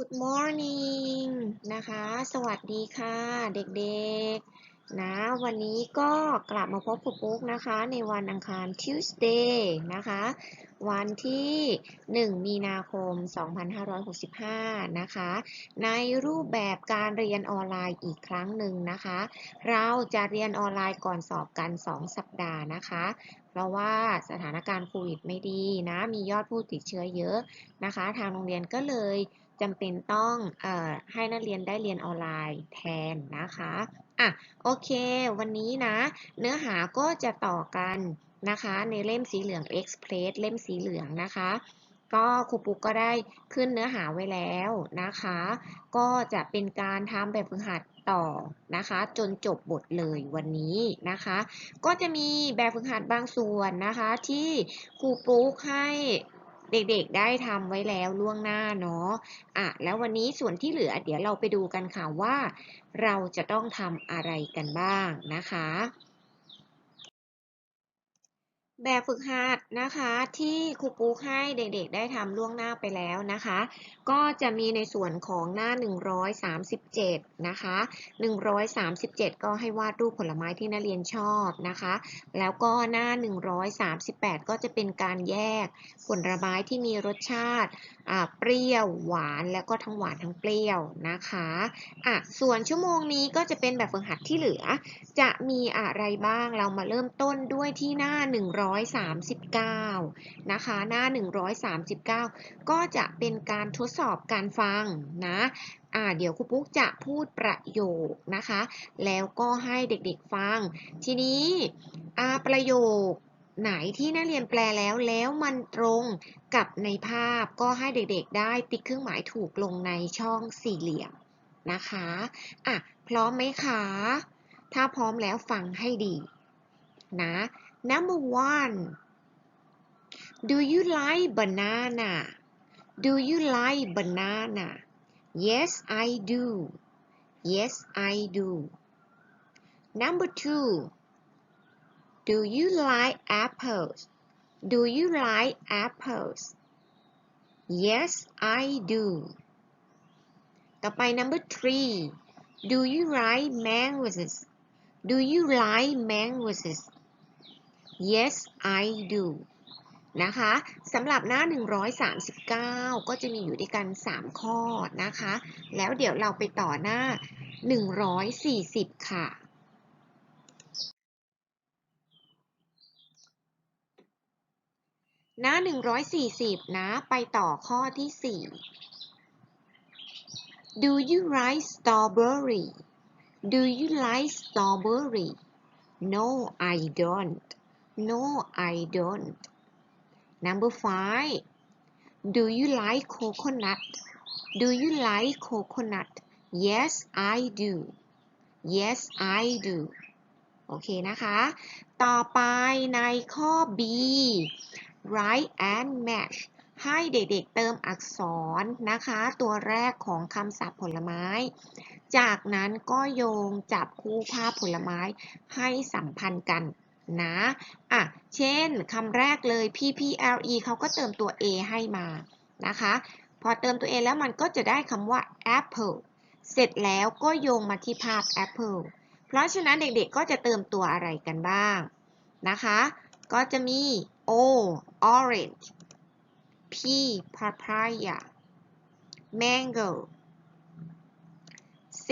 Good morning นะคะ สวัสดีค่ะเด็กๆ นะ วันนี้ก็กลับมาพบกับปุ๊กนะคะ ในวันอังคาร Tuesday นะคะ วันที่ 1 มีนาคม 2565 นะคะ ในรูปแบบการเรียนออนไลน์อีกครั้งหนึ่งนะคะ เราจะเรียนออนไลน์ก่อนสอบกัน 2 สัปดาห์นะคะเพราะว่าสถานการณ์โควิดไม่ดีนะ มียอดผู้ติดเชื้อเยอะนะคะ ทางโรงเรียนก็เลย จำเป็นต้องอให้นักเรียนได้เรียนออนไลน์แทนนะคะอะโอเค วันนี้นะ เนื้อหาก็จะต่อกันนะคะ ในเล่มสีเหลือง Express เล่มสีเหลืองนะคะก็ครูปุ๊กก็ได้ขึ้นเนื้อหาไว้แล้วนะคะ ก็จะเป็นการทำแบบฝึกหัดต่อนะคะ จนจบบทเลยวันนี้นะคะ ก็จะมีแบบฝึกหัดบางส่วนนะคะ ที่ครูปุ๊กให้ เด็กๆได้ทำไว้แล้วล่วงหน้าเนาะอะแล้ววันนี้ส่วนที่เหลือเดี๋ยวเราไปดูกันค่ะว่า เราจะต้องทำอะไรกันบ้างนะคะ แบบฝึกหัดนะคะที่ครูปุ๊กให้เด็กๆ ได้ทำล่วงหน้าไปแล้วนะคะ ก็จะมีในส่วนของหน้า 137 นะคะ 137 ก็ให้วาดรูปผลไม้ที่นักเรียนชอบนะคะ แล้วก็หน้า 138 ก็จะเป็นการแยกผลไม้ที่มีรสชาติเปรี้ยวหวานแล้วก็ทั้งหวานทั้งเปรี้ยวนะคะอะส่วนชั่วโมงนี้ก็จะเป็นแบบฝึกหัดที่เหลือ จะมีอะไรบ้างเรามาเริ่มต้นด้วยที่หน้า 1 139 นะคะ หน้า 139 ก็จะเป็นการทดสอบการฟังนะอ่าเดี๋ยวครูปุ๊กจะพูดประโยคนะคะ แล้วก็ให้เด็กๆฟัง ทีนี้อ่าประโยคไหนที่นักเรียนแปลแล้วแล้วมันตรงกับในภาพก็ให้เด็กๆได้ติ๊กเครื่องหมายถูกลงในช่องสี่เหลี่ยมนะคะอะพร้อมไหมคะ ถ้าพร้อมแล้วฟังให้ดีนะ number one do you like banana do you like banana yes I do yes I do number two Do you like apples? Do you like apples? Yes, I do. ต่อไป number three Do you like mangoes? Do you like mangoes? Yes, I do. นะคะสำหรับหน้า 139 ก็จะมีอยู่ด้วยกัน 3 ข้อนะคะ แล้วเดี๋ยวเราไปต่อหน้า 140 ค่ะ หน้า 140 นะ ไปต่อข้อที่ 4 Do you like strawberry Do you like strawberry No I don't No I don't Number 5 Do you like coconut Do you like coconut Yes I do Yes I do โอเคนะคะ ต่อไปในข้อ B write and match ให้เด็กๆเติมอักษรนะคะ ตัวแรกของคำศัพท์ผลไม้ จากนั้นก็โยงจับคู่ภาพผลไม้ให้สัมพันธ์กัน นะอะเช่นคำแรกเลย PPLE เขาก็เติมตัว A ให้มานะคะ พอเติมตัว A แล้วมันก็จะได้คำว่า apple เสร็จแล้วก็โยงมาที่ภาพ apple เพราะฉะนั้นเด็กๆก็จะเติมตัวอะไรกันบ้างนะคะ ก็จะมี O orange P papaya mango C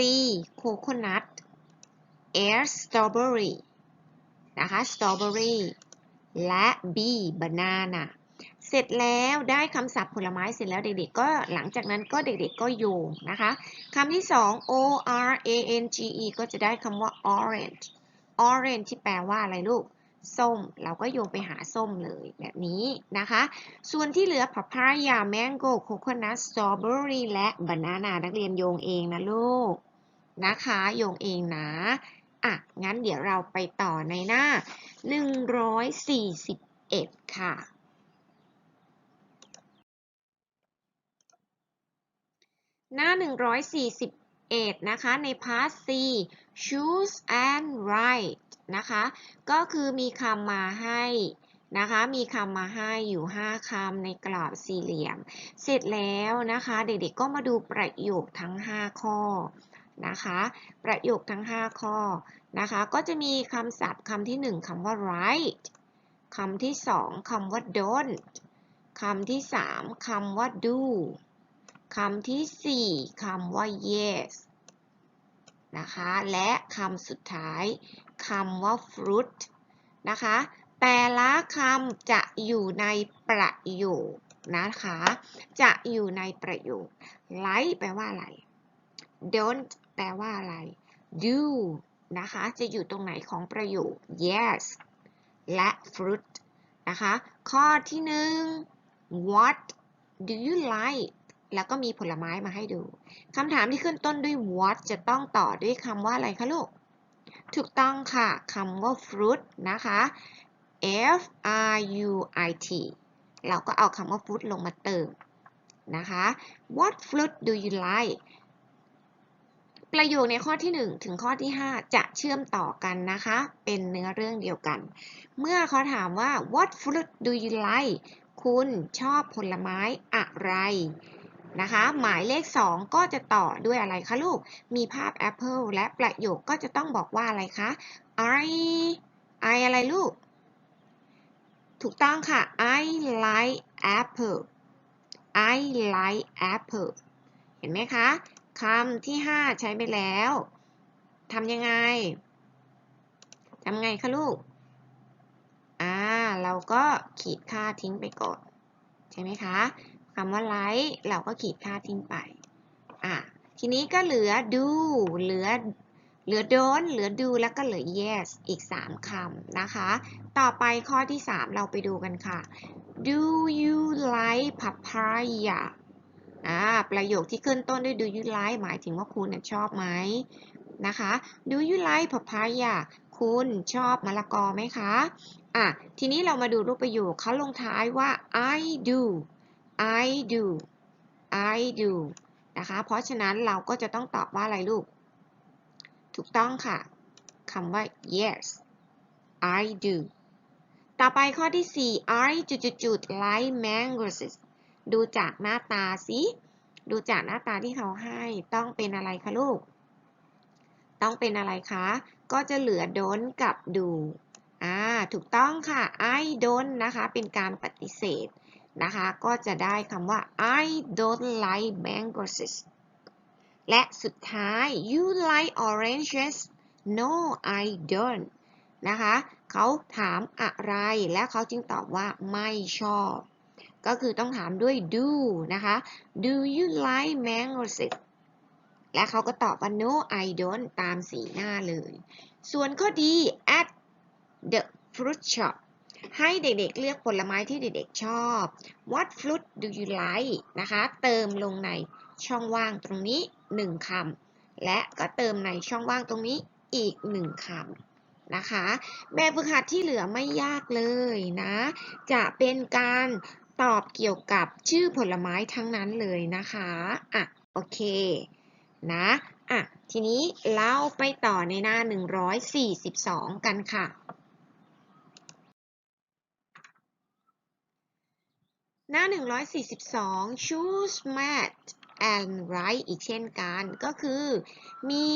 coconut S strawberry นะคะ strawberry และ B banana เสร็จแล้วได้คำศัพท์ผลไม้เสร็จแล้วเด็กๆ ก็หลังจากนั้นก็เด็กๆก็โยงนะคะคำที่สอง O R A N G E ก็จะได้คำว่า orange orange ที่แปลว่าอะไรลูก ส้ม เราก็โยงไปหาส้มเลยแบบนี้นะคะ ส่วนที่เหลือ papaya mango coconut strawberry และ banana นักเรียนโยงเองนะลูกนะคะ โยงเองนะ อะ งั้นเดี๋ยวเราไปต่อในหน้า 141 ค่ะ หน้า 141 นะคะ ในพาร์ท C choose and write นะคะ ก็คือมีคำมาให้นะคะ มีคำมาให้อยู่ 5 คำในกรอบสี่เหลี่ยม เสร็จแล้วนะคะ เด็กๆก็มาดูประโยคทั้ง 5 ข้อ นะคะ ประโยคทั้ง 5 ข้อนะคะ ก็จะมีคำศัพท์คำที่ 1คำว่า right คำที่ 2คำว่า don't คำที่ 3คำว่า do คำที่ 4คำว่า yes นะคะ และคำสุดท้ายคำว่า fruit นะคะ แต่ละคำจะอยู่ในประโยคนะคะ จะอยู่ในประโยค like แปลว่าอะไร don't แปลว่าอะไร do นะคะ จะอยู่ตรงไหนของประโยค yes และ fruit นะคะ ข้อที่หนึ่ง what do you like แล้วก็มีผลไม้มาให้ดู คำถามที่ขึ้นต้นด้วย what จะต้องต่อด้วยคำว่าอะไรคะลูก ถูกต้องค่ะ คำว่า fruit นะคะ F R U I T เราก็เอาคำว่า fruit ลงมาเติมนะคะ What fruit do you like ประโยคในข้อที่ 1 ถึงข้อที่ 5 จะเชื่อมต่อกันนะคะ เป็นเนื้อเรื่องเดียวกัน เมื่อเขาถามว่า What fruit do you like คุณชอบผลไม้อะไรนะคะ หมายเลข 2 ก็จะต่อด้วยอะไรคะลูก มีภาพแอปเปิลและประโยคก็จะต้องบอกว่าอะไรคะ I I อะไรลูก ถูกต้องค่ะ I like apple I like apple เห็นไหมคะ คำที่5ใช้ไปแล้วทำยังไงทำไงคะลูก อ่า เราก็ขีดค่าทิ้งไปก่อน ใช่ไหมคะคำว่า like เราก็ขีดค่าทิ้งไป อะทีนี้ก็เหลือ do เหลือ เหลือ don't เหลือ do แล้วก็เหลือ yes อีก 3คำนะคะ ต่อไปข้อที่ 3 เราไปดูกันค่ะ do you like papaya อ่าประโยคที่ขึ้นต้นด้วย do you like หมายถึงว่าคุณชอบไหมนะคะ do you like papaya คุณชอบมะละกอไหมคะอะทีนี้เรามาดูรูปประโยคเขาลงท้ายว่า I do I do I do นะคะ เพราะฉะนั้นเราก็จะต้องตอบว่าอะไรลูก ถูกต้องค่ะคำว่า yes I do ต่อไปข้อที่ 4 I จุดจุดจุด like mangoes ดูจากหน้าตาสิดูจากหน้าตาที่เขาให้ต้องเป็นอะไรคะลูก ต้องเป็นอะไรคะ ก็จะเหลือ don't กับ do อ่าถูกต้องค่ะ I don't นะคะ เป็นการปฏิเสธนะคะ ก็จะได้คำว่า I don't like mangoes และสุดท้าย you like oranges no I don't นะคะ เขาถามอะไรและเขาจึงตอบว่าไม่ชอบ ก็คือต้องถามด้วย do นะคะ do you like mangoes และเขาก็ตอบว่า no I don't ตามสีหน้าเลย ส่วนข้อดี at the fruit shop ให้เด็กๆเลือกผลไม้ที่เด็กๆชอบ what fruit do you like นะคะ เติมลงในช่องว่างตรงนี้ 1คำและก็เติมในช่องว่างตรงนี้อีก 1คำนะคะ แบบฝึกหัดที่เหลือไม่ยากเลยนะ จะเป็นการ ตอบเกี่ยวกับชื่อผลไม้ทั้งนั้นเลยนะคะอะโอเคนะอะทีนี้เราไปต่อในหน้า 142 กันค่ะ หน้า 142 choose math and write อีกเช่นกันก็คือมี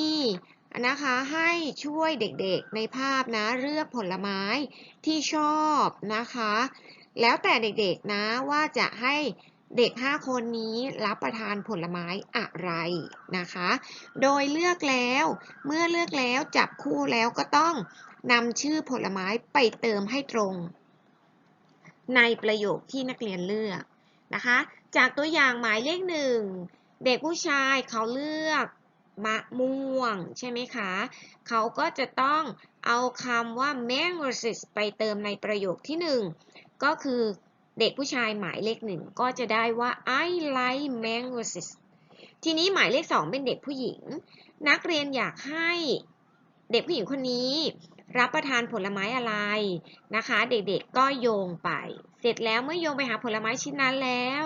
นะคะให้ช่วยเด็กๆในภาพนะเลือกผลไม้ที่ชอบนะคะ แล้วแต่เด็กๆนะว่าจะให้เด็ก 5 คนนี้รับประทานผลไม้อะไรนะคะ โดยเลือกแล้วเมื่อเลือกแล้วจับคู่แล้วก็ต้องนำชื่อผลไม้ไปเติมให้ตรง ในประโยคที่นักเรียนเลือกนะคะ จากตัวอย่างหมายเลขหนึ่งเด็กผู้ชายเขาเลือกมะม่วงใช่ไหมคะ เขาก็จะต้องเอาคำว่า mangoes ไปเติมในประโยคที่หนึ่ง ก็คือเด็กผู้ชายหมายเลขหนึ่งก็จะได้ว่า I like mangoes ทีนี้หมายเลขสองเป็นเด็กผู้หญิง นักเรียนอยากให้เด็กผู้หญิงคนนี้ รับประทานผลไม้อะไรนะคะ เด็กๆก็โยงไป เสร็จแล้วเมื่อโยงไปหาผลไม้ชิ้นนั้นแล้ว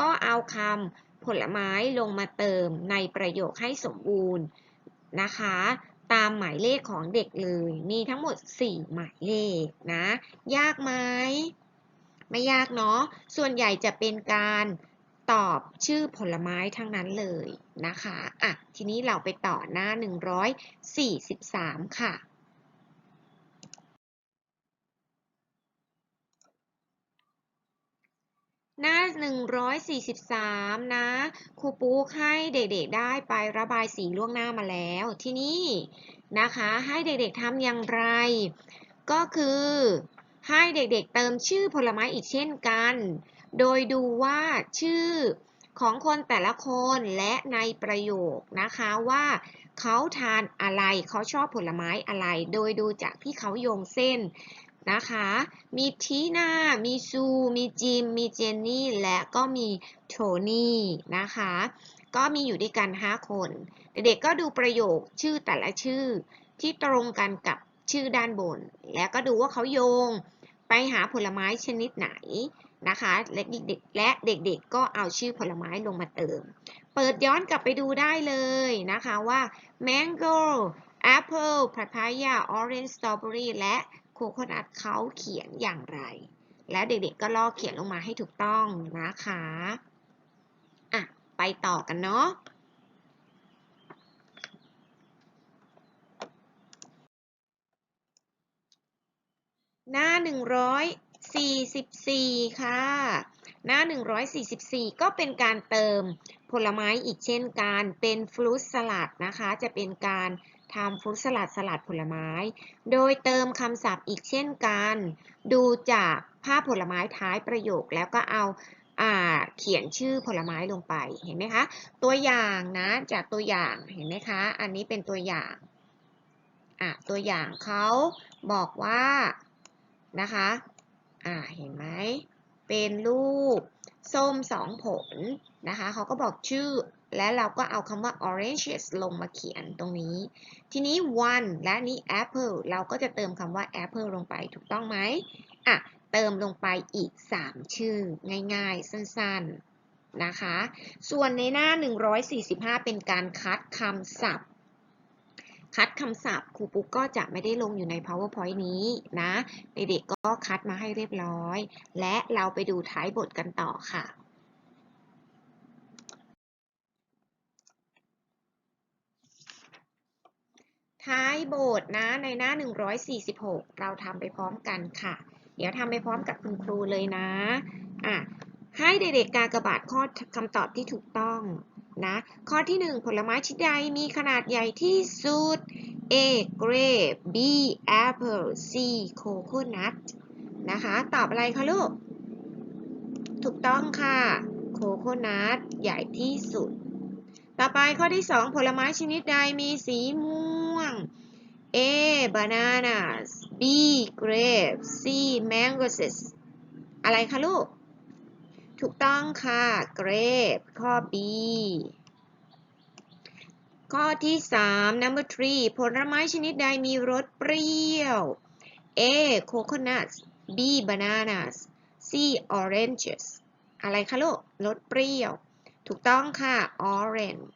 ก็เอาคำผลไม้ลงมาเติมในประโยคให้สมบูรณ์นะคะ ตามหมายเลขของเด็กเลย มีทั้งหมด 4 หมายเลขนะ ยากไหมไม่ยากเนาะ ส่วนใหญ่จะเป็นการตอบชื่อผลไม้ทั้งนั้นเลยนะคะ อะ ทีนี้เราไปต่อหน้า 143 ค่ะ หน้า 143 นะ ครูปุ๊กให้เด็กๆได้ไประบายสีล่วงหน้ามาแล้ว ที่นี่นะคะ ให้เด็กๆทำอย่างไร ก็คือให้เด็กๆเติมชื่อผลไม้อีกเช่นกัน โดยดูว่าชื่อของคนแต่ละคนและในประโยคนะคะว่าเขาทานอะไรเขาชอบผลไม้อะไร โดยดูจากที่เขาโยงเส้น นะคะ มีทีน่ามีซู มีจิม มีเจนนี่ และก็มีโทนี่นะคะ ก็มีอยู่ด้วยกัน 5 คน เด็กๆก็ดูประโยคชื่อแต่ละชื่อที่ตรงกันกับชื่อด้านบน แล้วก็ดูว่าเขาโยงไปหาผลไม้ชนิดไหนนะคะ และเด็กๆและเด็กๆก็เอาชื่อผลไม้ลงมาเติม เปิดย้อนกลับไปดูได้เลยนะคะว่า mango apple papaya orange strawberry และ โคโคนัทเขาเขียนอย่างไร และเด็กๆก็ลอกเขียนลงมาให้ถูกต้องนะคะอะไปต่อกันเนาะหน้า 144 ค่ะ หน้า 144 ก็เป็นการเติมผลไม้อีกเช่นกัน เป็นฟรุตสลัดนะคะ จะเป็นการ ทำฟรุตสลัดสลัดผลไม้ โดยเติมคำศัพท์อีกเช่นกัน ดูจากภาพผลไม้ท้ายประโยคแล้วก็เอาอาเขียนชื่อผลไม้ลงไปเห็นไหมคะ ตัวอย่างนะจากตัวอย่างเห็นไหมคะ อันนี้เป็นตัวอย่างอะตัวอย่างเขาบอกว่านะคะอ่าเห็นไหมเป็นรูปส้มสองผลนะคะเขาก็บอกชื่อ และเราก็เอาคำว่า oranges ลงมาเขียนตรงนี้ ทีนี้ one และนี้ apple เราก็จะเติมคำว่า apple ลงไปถูกต้องไหมอะ เติมลงไปอีก 3 ชื่อ ง่ายๆ สั้นๆ นะคะ ส่วนในหน้า 145 เป็นการคัดคำศัพท์ คัดคำศัพท์ครูปุ๊กก็จะไม่ได้ลงอยู่ใน powerpoint นี้นะ เด็กๆก็คัดมาให้เรียบร้อย และเราไปดูท้ายบทกันต่อค่ะ ท้ายบทนะในหน้า 146 เราทำไปพร้อมกันค่ะ เดี๋ยวทำไปพร้อมกับคุณครูเลยนะอะให้เด็กๆกากระบาทข้อคำตอบที่ถูกต้องนะข้อที่ 1 ผลไม้ชนิดใดมีขนาดใหญ่ที่สุด A grape B apple C coconut นะคะ ตอบอะไรคะลูก ถูกต้องค่ะโคโคนัทใหญ่ที่สุด ต่อไปข้อที่ 2 ผลไม้ชนิดใดมีสีม่วง A bananas B grapes C mangoes อะไรคะลูก ถูกต้องค่ะ grape ข้อ B ข้อที่ 3 number 3 ผลไม้ชนิดใดมีรสเปรี้ยว A coconuts B bananas C oranges อะไรคะลูก รสเปรี้ยว ถูกต้องค่ะ orange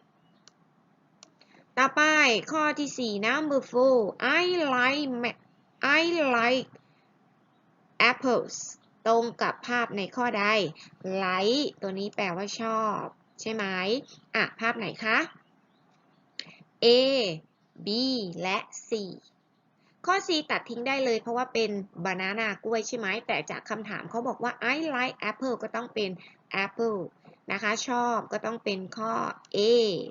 ต่อไปข้อที่ 4 number 4 I like I like apples ตรงกับภาพในข้อใด like ตัวนี้แปลว่าชอบ ใช่ไหมอะ ภาพไหนคะ A B และ C ข้อ C ตัดทิ้งได้เลยเพราะว่าเป็น banana กล้วยใช่ไหม แต่จากคำถามเขาบอกว่า I like apple ก็ต้องเป็น apple นะคะ ชอบก็ต้องเป็นข้อ A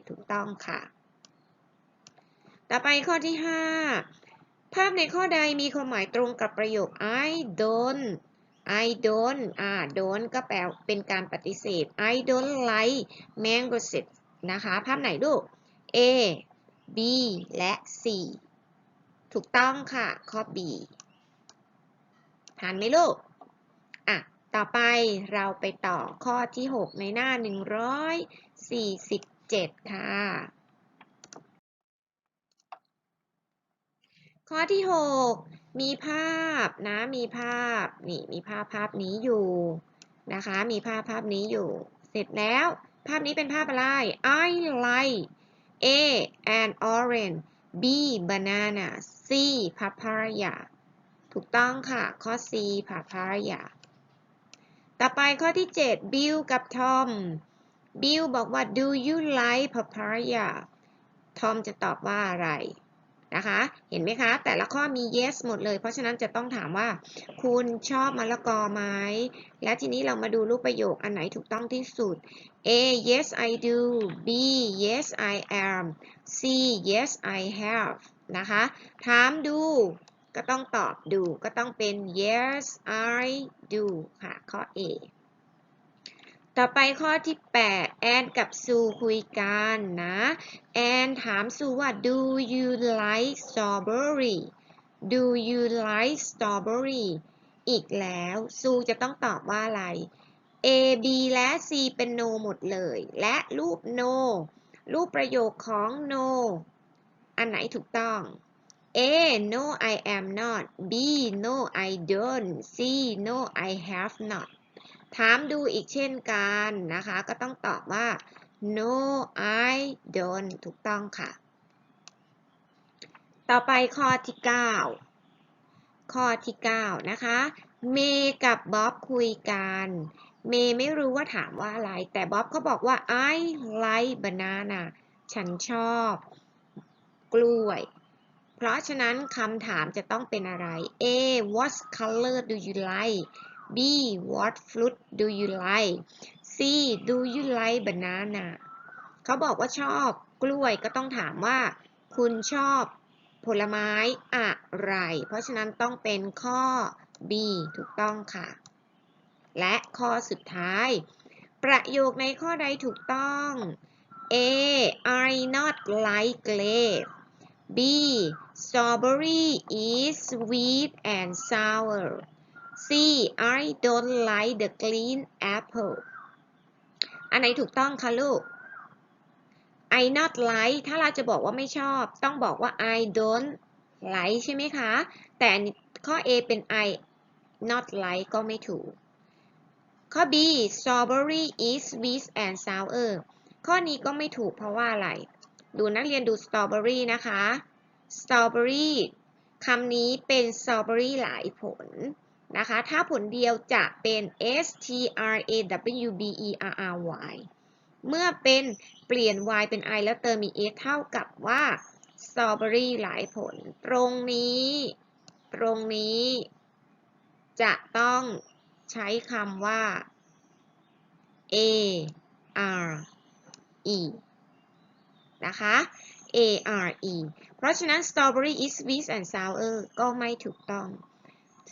ถูกต้องค่ะ ต่อไปข้อที่ 5 ภาพในข้อใดมีความหมายตรงกับประโยค I don't I don't อ่า don't ก็แปลเป็นการปฏิเสธ I don't like mangoes นะคะ ภาพไหนลูก A B และ C ถูกต้องค่ะ ข้อ B ผ่านไหมลูก อะ ต่อไปเราไปต่อข้อที่ 6 ในหน้า 147 ค่ะ ข้อที่ 6 มีภาพนะมีภาพนี่มีภาพภาพนี้อยู่นะคะ มีภาพภาพนี้อยู่ เสร็จแล้ว ภาพนี้เป็นภาพอะไร I like A and orange B banana C papaya ถูกต้องค่ะ ข้อ C papaya ต่อไปข้อที่7 Bill กับ Tom Bill บอกว่า Do you like papaya Tom จะตอบว่าอะไรนะคะ เห็นไหมคะ แต่ละข้อมี yes หมดเลย เพราะฉะนั้นจะต้องถามว่า คุณชอบมะละกอไหม และทีนี้เรามาดูรูปประโยคอันไหนถูกต้องที่สุด A yes I do B yes I am C yes I have นะคะ ถามดู ก็ต้องตอบดู ก็ต้องเป็น yes I do ค่ะ ข้อ A ต่อไปข้อที่ 8 แอนกับซูคุยกันนะ แอนถามซูว่า do you like strawberry do you like strawberry อีกแล้ว ซูจะต้องตอบว่าอะไร A B และ C เป็น no หมดเลย และรูป no รูปประโยคของ no อันไหนถูกต้อง A no I am not B no I don't C no I have not ถามดูอีกเช่นกันนะคะ ก็ต้องตอบว่า no I don't ถูกต้องค่ะ ต่อไปข้อที่ 9 ข้อที่ 9 นะคะ เมย์กับบ๊อบคุยกัน เมย์ไม่รู้ว่าถามว่าอะไร แต่บ๊อบเขาบอกว่า I like banana ฉันชอบ กล้วย ราะฉะนั้นคำถามจะต้องเป็นอะไร A what color do you like B what fruit do you like C do you like banana เขาบอกว่าชอบกล้วยก็ต้องถามว่า คุณชอบผลไม้อะไร เพราะฉะนั้นต้องเป็นข้อ B ถูกต้องค่ะ และข้อสุดท้าย ประโยคในข้อใดถูกต้อง A I not like grape B strawberry is sweet and sour C I don't like the green apple อันไหนถูกต้องคะลูก I not like ถ้าเราจะบอกว่าไม่ชอบ ต้องบอกว่า I don't like ใช่ไหมคะ แต่ข้อ A เป็น I not like ก็ไม่ถูก ข้อ B strawberry is sweet and sour ข้อนี้ก็ไม่ถูกเพราะว่าอะไร ดูนักเรียนดู strawberry นะคะ strawberry คำนี้เป็น strawberry หลายผลนะคะ ถ้าผลเดียวจะเป็น S T R A W B E R R Y เมื่อเป็นเปลี่ยน y เป็น i แล้วเติมมี s เท่ากับว่า strawberry หลายผล ตรงนี้ ตรงนี้ จะต้องใช้คำว่า a r e นะคะ a r e เพราะฉะนั้น strawberry is sweet and sour ก็ไม่ถูกต้อง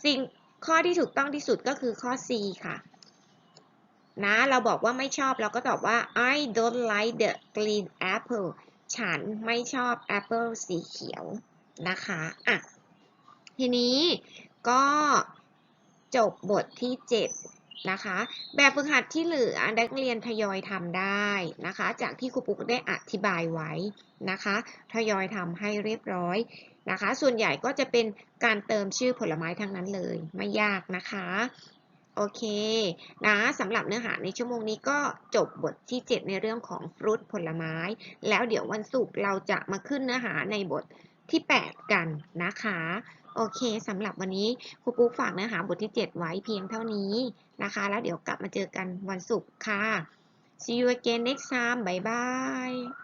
สิ่งข้อที่ถูกต้องที่สุดก็คือข้อ C ค่ะ นะ เราบอกว่าไม่ชอบเราก็ตอบว่า I don't like the green apple ฉันไม่ชอบแอปเปิลสีเขียวนะคะ อะ ทีนี้ก็จบบทที่ 7 นะคะ แบบฝึกหัดที่เหลือนักเรียนทยอยทำได้นะคะ จากที่ครูปุ๊กได้อธิบายไว้นะคะ ทยอยทำให้เรียบร้อยนะคะ ส่วนใหญ่ก็จะเป็นการเติมชื่อผลไม้ทั้งนั้นเลย ไม่ยากนะคะ โอเคนะสำหรับเนื้อหาในชั่วโมงนี้ก็จบบทที่ 7 ในเรื่องของฟรุตผลไม้ แล้วเดี๋ยววันศุกร์เราจะมาขึ้นเนื้อหาในบทที่ 8 กันนะคะ โอเคสำหรับวันนี้ครูปุ๊กฝากเนื้อหาบทที่ 7 ไว้เพียงเท่านี้นะคะ แล้วเดี๋ยวกลับมาเจอกันวันศุกร์ค่ะ see you again next time bye bye